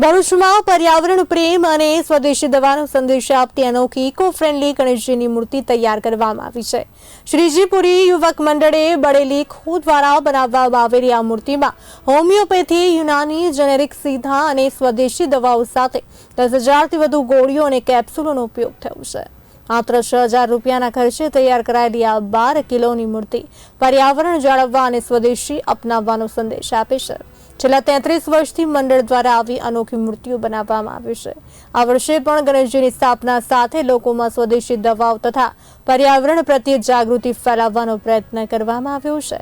ભરૂચમાં પર્યાવરણ પ્રેમ અને સ્વદેશી દવાનો સંદેશ આપતી અનોખી ઇકો ફ્રેન્ડલી ગણેશજીની મૂર્તિ તૈયાર કરવામાં આવી છે. શ્રીજીપુરી યુવક મંડળે બળેલી ખો દ્વારા બનાવવામાં આવેલી આ મૂર્તિમાં હોમિયોપેથી યુનાની જેનેરિક સીધા અને સ્વદેશી દવાઓ સાથે દસ હજારથી વધુ ગોળીઓ અને કેપ્સ્યુલોનો ઉપયોગ થયો છે. માત્ર છ હજાર રૂપિયાના ખર્ચે તૈયાર કરાયેલી આ બાર કિલોની મૂર્તિ પર્યાવરણ જાળવવા અને સ્વદેશી અપનાવવાનો સંદેશ આપે છે. છેલ્લા તેત્રીસ વર્ષથી મંડળ દ્વારા આવી અનોખી મૂર્તિઓ બનાવવામાં આવી છે. આ વર્ષે પણ ગણેશજીની સ્થાપના સાથે લોકોમાં સ્વદેશી દવાઓ તથા પર્યાવરણ પ્રત્યે જાગૃતિ ફેલાવવાનો પ્રયત્ન કરવામાં આવ્યો છે.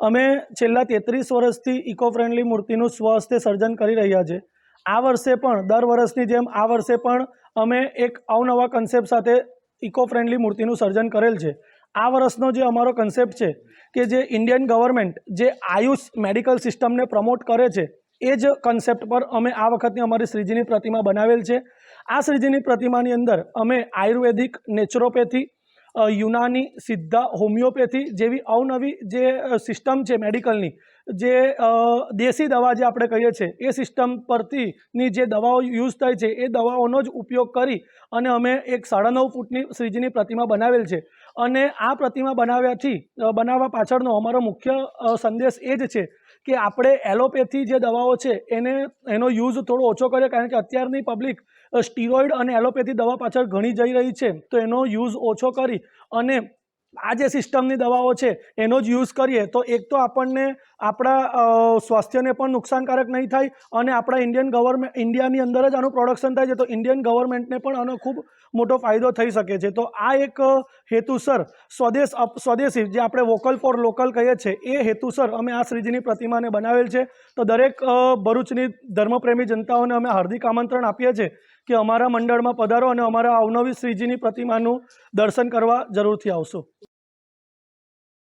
અમે છેલ્લા તેત્રીસ વર્ષથી ઇકો ફ્રેન્ડલી મૂર્તિનું સ્વહસ્તે સર્જન કરી રહ્યા છે. આ વર્ષે પણ, દર વર્ષની જેમ આ વર્ષે પણ અમે એક અવનવા કન્સેપ્ટ સાથે ઇકો ફ્રેન્ડલી મૂર્તિનું સર્જન કરેલ છે. આ વર્ષનો જે અમારો કન્સેપ્ટ છે કે જે ઇન્ડિયન ગવર્મેન્ટ જે આયુષ મેડિકલ સિસ્ટમને પ્રમોટ કરે છે, એ જ કન્સેપ્ટ પર અમે આ વખતની અમારી શ્રીજીની પ્રતિમા બનાવેલ છે. આ શ્રીજીની પ્રતિમાની અંદર અમે ayurvedic naturopathy Unani, Siddha, homeopathy જેવી અવનવી જે સિસ્ટમ છે મેડિકલની જે દેશી દવા જે આપણે કહીએ છીએ, એ સિસ્ટમ પરથીની જે દવાઓ યુઝ થાય છે, એ દવાઓનો જ ઉપયોગ કરી અને અમે એક સાડા નવ ફૂટની શ્રીજીની પ્રતિમા બનાવેલ છે. અને આ પ્રતિમા બનાવ્યાથી બનાવવા પાછળનો અમારો મુખ્ય સંદેશ એ જ છે કે આપણે એલોપેથી જે દવાઓ છે, એને, એનો યુઝ થોડો ઓછો કરીએ, કારણ કે અત્યારની પબ્લિક સ્ટીરોઇડ અને એલોપેથી દવા પાછળ ઘણી જઈ રહી છે. તો એનો યુઝ ઓછો કરી અને આ જે સિસ્ટમની દવાઓ છે, એનો જ યુઝ કરીએ, તો એક તો આપણને આપણા સ્વાસ્થ્યને પણ નુકસાનકારક નહીં થાય અને આપણા ઇન્ડિયન ગવર્મેન્ટ ઇન્ડિયાની અંદર જ આનું પ્રોડક્શન થાય છે, તો ઇન્ડિયન ગવર્મેન્ટને પણ આનો ખૂબ મોટો ફાયદો થઈ શકે છે. તો આ એક હેતુસર સ્વદેશ સ્વદેશી જે આપણે વોકલ ફોર લોકલ કહીએ છીએ એ હેતુસર અમે આ શ્રીજીની પ્રતિમાને બનાવેલ છે. તો દરેક ભરૂચની ધર્મપ્રેમી જનતાઓને અમે હાર્દિક આમંત્રણ આપીએ છીએ કે અમારા મંડળમાં પધારો અને અમારા અવનવી શ્રીજીની પ્રતિમાનું દર્શન કરવા જરૂરથી આવશો.